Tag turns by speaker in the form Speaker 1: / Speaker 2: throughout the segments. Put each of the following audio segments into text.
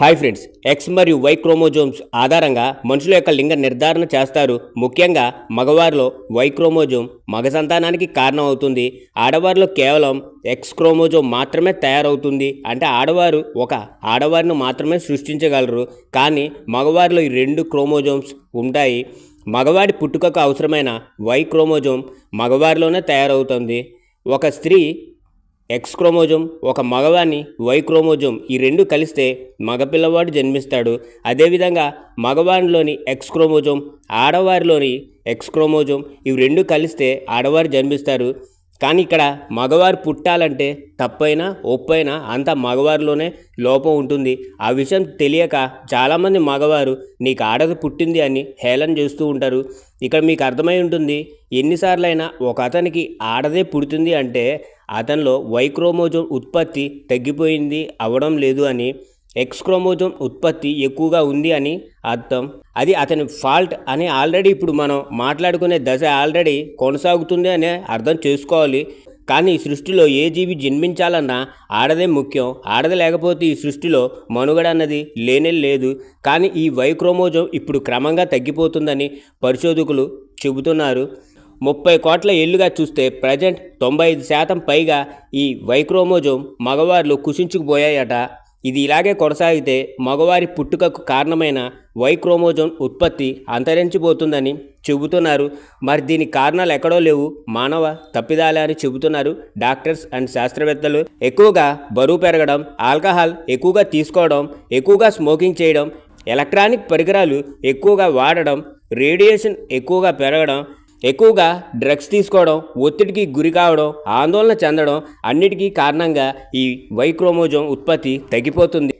Speaker 1: Hi friends X మరియు Y chromosomes ఆధారంగా మనుషుల యొక్క లింగ నిర్ధారణ చేస్తారు. ముఖ్యంగా మగవారిలో వై క్రోమోజోమ్ మగ సంతానానికి కారణం అవుతుంది ఆడవారిలో కేవలం ఎక్స్ క్రోమోజోమ్ మాత్రమే తయారవుతుంది అంటే ఆడవారు ఒక ఆడవారిని మాత్రమే సృష్టించగలరు. కానీ మగవారిలో ఈ రెండు క్రోమోజోమ్స్ ఉంటాయి. మగవాడి పుట్టుకకు అవసరమైన వై క్రోమోజోమ్ మగవారిలోనే తయారవుతుంది. ఒక స్త్రీ ఎక్స్ క్రోమోజోమ్ ఒక మగవాని వై క్రోమోజోమ్ ఈ రెండు కలిస్తే మగపిల్లవాడు జన్మిస్తాడు. అదేవిధంగా మగవానిలోని ఎక్స్ క్రోమోజోమ్ ఆడవారిలోని ఎక్స్ క్రోమోజోమ్ ఇవి రెండు కలిస్తే ఆడవారు జన్మిస్తారు. కానీ ఇక్కడ మగవారు పుట్టాలంటే తప్పైనా ఒప్పైనా అంతా మగవారిలోనే లోపం ఉంటుంది. ఆ విషయం తెలియక చాలామంది మగవారు నీకు ఆడది పుట్టింది అని హేళన చేస్తూ ఉంటారు. ఇక్కడ మీకు అర్థమై ఉంటుంది ఎన్నిసార్లైనా ఒక అతనికి ఆడదే పుడుతుంది అంటే అతనిలో వై క్రోమోజోమ్ ఉత్పత్తి తగ్గిపోయింది అవడం లేదు అని ఎక్స్ క్రోమోజోమ్ ఉత్పత్తి ఎక్కువగా ఉంది అని అర్థం. అది అతని ఫాల్ట్ అని ఆల్రెడీ ఇప్పుడు మనం మాట్లాడుకునే దశ ఆల్రెడీ కొనసాగుతుంది అనే అర్థం చేసుకోవాలి. కానీ ఈ సృష్టిలో ఏ జీవి జన్మించాలన్నా ఆడదే ముఖ్యం. ఆడది లేకపోతే ఈ సృష్టిలో మనుగడ అన్నది లేనే లేదు. కానీ ఈ వై క్రోమోజోమ్ ఇప్పుడు క్రమంగా తగ్గిపోతుందని పరిశోధకులు చెబుతున్నారు. ముప్పై కోట్ల ఏళ్ళుగా చూస్తే ప్రజెంట్ తొంభై ఐదు శాతం పైగా ఈ వైక్రోమోజోమ్ మగవారిలో కుషించుకుపోయాయట ఇది ఇలాగే కొనసాగితే మగవారి పుట్టుకకు కారణమైన వై క్రోమోజోన్ ఉత్పత్తి అంతరించిపోతుందని చెబుతున్నారు. మరి దీని కారణాలు ఎక్కడో లేవు. మానవ తప్పిదాలే అని చెబుతున్నారు డాక్టర్స్ అండ్ శాస్త్రవేత్తలు. ఎక్కువగా బరువు పెరగడం ఆల్కహాల్ ఎక్కువగా తీసుకోవడం ఎక్కువగా స్మోకింగ్ చేయడం ఎలక్ట్రానిక్ పరికరాలు ఎక్కువగా వాడడం రేడియేషన్ ఎక్కువగా పెరగడం ఎక్కువగా డ్రగ్స్ తీసుకోవడం ఒత్తిడికి గురి కావడం ఆందోళన చెందడం అన్నిటికీ కారణంగా ఈ వైక్రోమోజోం ఉత్పత్తి తగ్గిపోతుంది.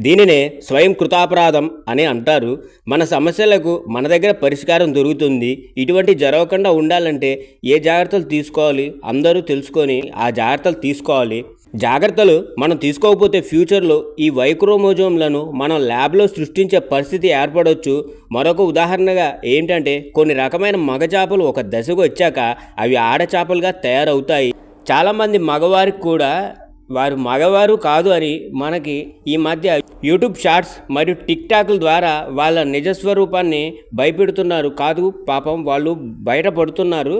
Speaker 1: దీనినే స్వయం కృతాపరాధం అని అంటారు. మన సమస్యలకు మన దగ్గర పరిష్కారం దొరుకుతుంది. ఇటువంటి జరగకుండా ఉండాలంటే ఏ జాగ్రత్తలు తీసుకోవాలి? అందరూ తెలుసుకొని ఆ జాగ్రత్తలు తీసుకోవాలి. జాగ్రత్తలు మనం తీసుకోకపోతే ఫ్యూచర్లో ఈ వైక్రోమోజోమ్లను మనం ల్యాబ్లో సృష్టించే పరిస్థితి ఏర్పడవచ్చు మరొక ఉదాహరణగా ఏంటంటే కొన్ని రకమైన మగచాపలు ఒక దశకు వచ్చాక అవి ఆడచాపలుగా తయారవుతాయి. చాలామంది మగవారికి కూడా వారు మగవారు కాదు అని మనకి ఈ మధ్య యూట్యూబ్ షార్ట్స్ మరియు టిక్ టాక్ల ద్వారా వాళ్ళ నిజస్వరూపాన్ని భయపెడుతున్నారు. కాదు పాపం వాళ్ళు బయటపడుతున్నారు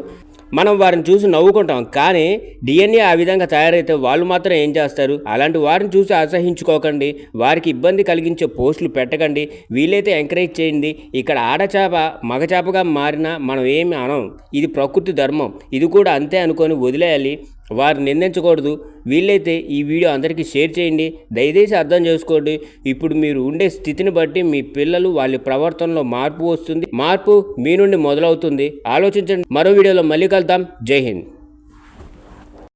Speaker 1: మనం వారిని చూసి నవ్వుకుంటాం. కానీ డిఎన్ఏ ఆ విధంగా తయారైతే వాళ్ళు మాత్రం ఏం చేస్తారు? అలాంటి వారిని చూసి అసహించుకోకండి. వారికి ఇబ్బంది కలిగించే పోస్టులు పెట్టకండి. వీలైతే ఎంకరేజ్ చేయండి. ఇక్కడ ఆడచాప మగచాపగా మారినా మనం ఏమి అనం ఇది ప్రకృతి ధర్మం. ఇది కూడా అంతే అనుకొని వదిలేయాలి. వారు నిందించకూడదు వీలైతే ఈ వీడియో అందరికీ షేర్ చేయండి. దయచేసి అర్థం చేసుకోండి. ఇప్పుడు మీరు ఉండే స్థితిని బట్టి మీ పిల్లలు వాళ్ళ ప్రవర్తనలో మార్పు వస్తుంది. మార్పు మీ నుండి మొదలవుతుంది. ఆలోచించండి. మరో వీడియోలో మళ్ళీ కలుద్దాం. జై హింద్.